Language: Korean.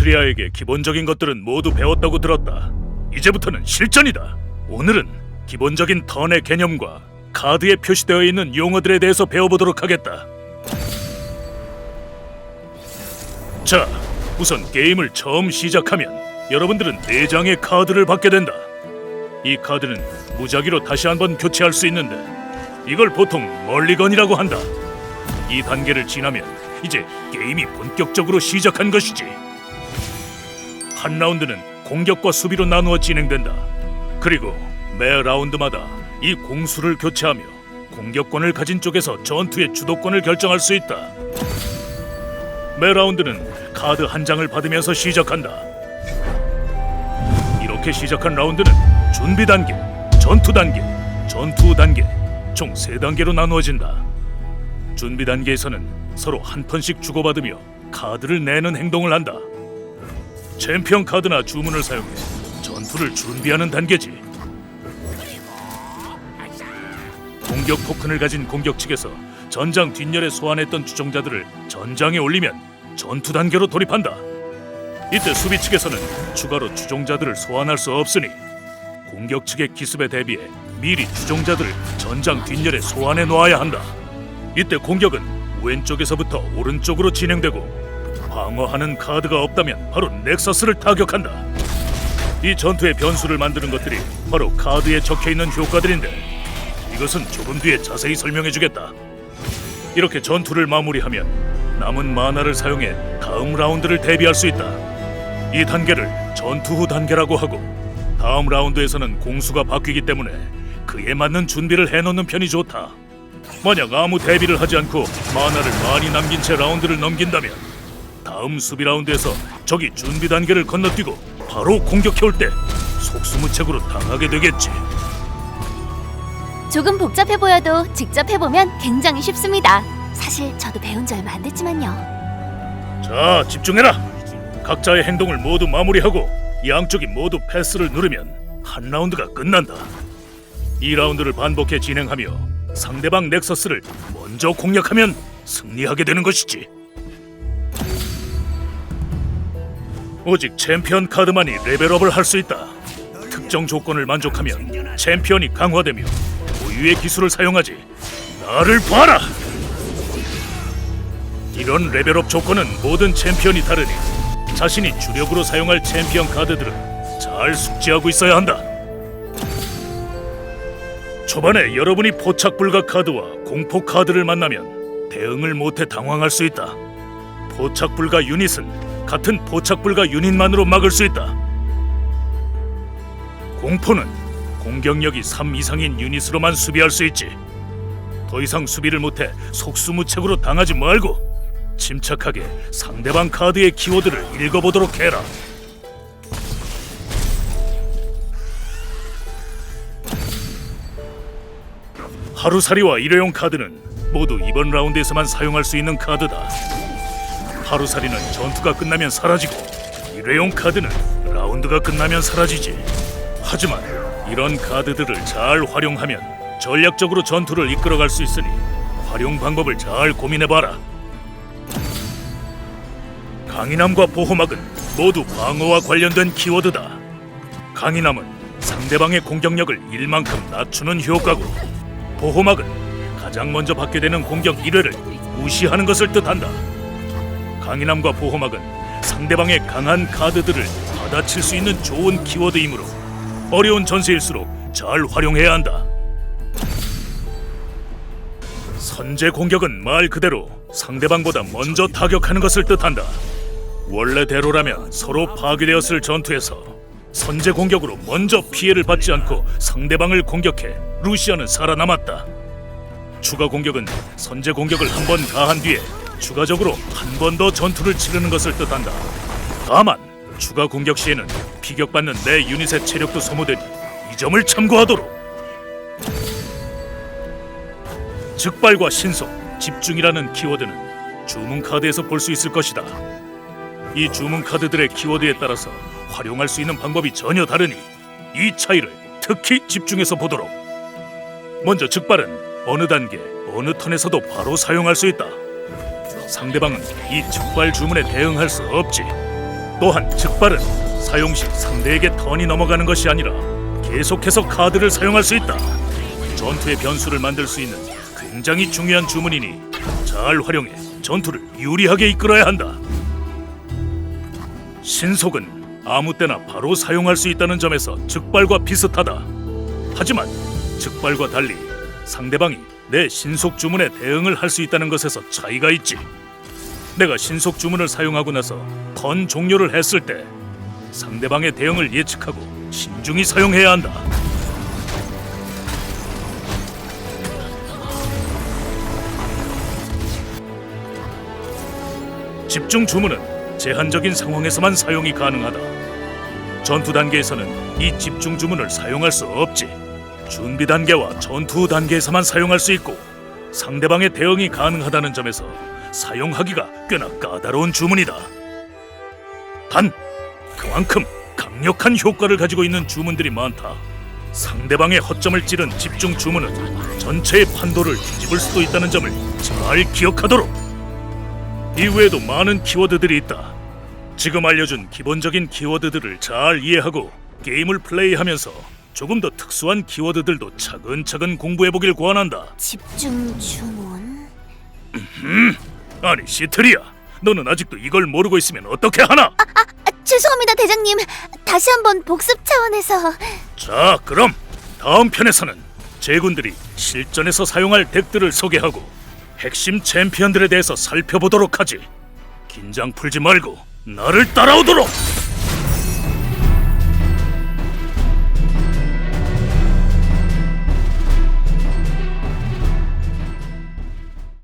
아트리아에게 기본적인 것들은 모두 배웠다고 들었다. 이제부터는 실전이다. 오늘은 기본적인 턴의 개념과 카드에 표시되어 있는 용어들에 대해서 배워보도록 하겠다. 자, 우선 게임을 처음 시작하면 여러분들은 네 장의 카드를 받게 된다. 이 카드는 무작위로 다시 한번 교체할 수 있는데 이걸 보통 멀리건이라고 한다. 이 단계를 지나면 이제 게임이 본격적으로 시작한 것이지. 한 라운드는 공격과 수비로 나누어 진행된다. 그리고 매 라운드마다 이 공수를 교체하며 공격권을 가진 쪽에서 전투의 주도권을 결정할 수 있다. 매 라운드는 카드 한 장을 받으면서 시작한다. 이렇게 시작한 라운드는 준비 단계, 전투 단계, 전투 후 단계 총 세 단계로 나누어진다. 준비 단계에서는 서로 한 턴씩 주고받으며 카드를 내는 행동을 한다. 챔피언 카드나 주문을 사용해 전투를 준비하는 단계지. 공격 토큰을 가진 공격 측에서 전장 뒷열에 소환했던 주종자들을 전장에 올리면 전투 단계로 돌입한다. 이때 수비 측에서는 추가로 주종자들을 소환할 수 없으니 공격 측의 기습에 대비해 미리 주종자들을 전장 뒷열에 소환해 놓아야 한다. 이때 공격은 왼쪽에서부터 오른쪽으로 진행되고 방어하는 카드가 없다면 바로 넥서스를 타격한다. 이 전투의 변수를 만드는 것들이 바로 카드에 적혀 있는 효과들인데 이것은 조금 뒤에 자세히 설명해 주겠다. 이렇게 전투를 마무리하면 남은 마나를 사용해 다음 라운드를 대비할 수 있다. 이 단계를 전투 후 단계라고 하고 다음 라운드에서는 공수가 바뀌기 때문에 그에 맞는 준비를 해놓는 편이 좋다. 만약 아무 대비를 하지 않고 마나를 많이 남긴 채 라운드를 넘긴다면 다음 수비 라운드에서 적이 준비 단계를 건너뛰고 바로 공격해 올 때 속수무책으로 당하게 되겠지. 조금 복잡해 보여도 직접 해보면 굉장히 쉽습니다. 사실 저도 배운 지 얼마 안 됐지만요. 자, 집중해라. 각자의 행동을 모두 마무리하고 양쪽이 모두 패스를 누르면 한 라운드가 끝난다. 이 라운드를 반복해 진행하며 상대방 넥서스를 먼저 공략하면 승리하게 되는 것이지. 오직 챔피언 카드만이 레벨업을 할 수 있다. 특정 조건을 만족하면 챔피언이 강화되며 고유의 기술을 사용하지. 나를 봐라. 이런 레벨업 조건은 모든 챔피언이 다르니 자신이 주력으로 사용할 챔피언 카드들은 잘 숙지하고 있어야 한다. 초반에 여러분이 포착 불가 카드와 공포 카드를 만나면 대응을 못해 당황할 수 있다. 포착 불가 유닛은 같은 포착 불가 유닛만으로 막을 수 있다. 공포는 공격력이 3 이상인 유닛으로만 수비할 수 있지. 더 이상 수비를 못해 속수무책으로 당하지 말고 침착하게 상대방 카드의 키워드를 읽어보도록 해라. 하루살이와 일회용 카드는 모두 이번 라운드에서만 사용할 수 있는 카드다. 하루살이는 전투가 끝나면 사라지고 일회용 카드는 라운드가 끝나면 사라지지. 하지만 이런 카드들을 잘 활용하면 전략적으로 전투를 이끌어갈 수 있으니 활용 방법을 잘 고민해봐라. 강인함과 보호막은 모두 방어와 관련된 키워드다. 강인함은 상대방의 공격력을 1만큼 낮추는 효과고 보호막은 가장 먼저 받게 되는 공격 1회를 무시하는 것을 뜻한다. 강인함과 보호막은 상대방의 강한 카드들을 받아칠 수 있는 좋은 키워드이므로 어려운 전세일수록 잘 활용해야 한다. 선제 공격은 말 그대로 상대방보다 먼저 타격하는 것을 뜻한다. 원래대로라면 서로 파괴되었을 전투에서 선제 공격으로 먼저 피해를 받지 않고 상대방을 공격해 루시아는 살아남았다. 추가 공격은 선제 공격을 한 번 가한 뒤에 추가적으로 한 번 더 전투를 치르는 것을 뜻한다. 다만 추가 공격 시에는 피격받는 내 유닛의 체력도 소모되니 이 점을 참고하도록. 즉발과 신속, 집중이라는 키워드는 주문 카드에서 볼 수 있을 것이다. 이 주문 카드들의 키워드에 따라서 활용할 수 있는 방법이 전혀 다르니 이 차이를 특히 집중해서 보도록. 먼저 즉발은 어느 단계, 어느 턴에서도 바로 사용할 수 있다. 상대방은 이 즉발 주문에 대응할 수 없지. 또한 즉발은 사용 시 상대에게 턴이 넘어가는 것이 아니라 계속해서 카드를 사용할 수 있다. 전투의 변수를 만들 수 있는 굉장히 중요한 주문이니 잘 활용해 전투를 유리하게 이끌어야 한다. 신속은 아무 때나 바로 사용할 수 있다는 점에서 즉발과 비슷하다. 하지만 즉발과 달리 상대방이 내 신속 주문에 대응을 할 수 있다는 것에서 차이가 있지. 내가 신속 주문을 사용하고 나서 턴 종료를 했을 때 상대방의 대응을 예측하고 신중히 사용해야 한다. 집중 주문은 제한적인 상황에서만 사용이 가능하다. 전투 단계에서는 이 집중 주문을 사용할 수 없지. 준비 단계와 전투 단계에서만 사용할 수 있고 상대방의 대응이 가능하다는 점에서 사용하기가 꽤나 까다로운 주문이다. 단 그만큼 강력한 효과를 가지고 있는 주문들이 많다. 상대방의 허점을 찌른 집중 주문은 전체의 판도를 뒤집을 수도 있다는 점을 잘 기억하도록. 이외에도 많은 키워드들이 있다. 지금 알려준 기본적인 키워드들을 잘 이해하고 게임을 플레이하면서 조금 더 특수한 키워드들도 차근차근 공부해보길 권한다. 집중 주문. 아니 시트리야, 너는 아직도 이걸 모르고 있으면 어떻게 하나? 아, 죄송합니다, 대장님. 다시 한번 복습 차원에서 자, 그럼 다음 편에서는 제군들이 실전에서 사용할 덱들을 소개하고 핵심 챔피언들에 대해서 살펴보도록 하지. 긴장 풀지 말고 나를 따라오도록.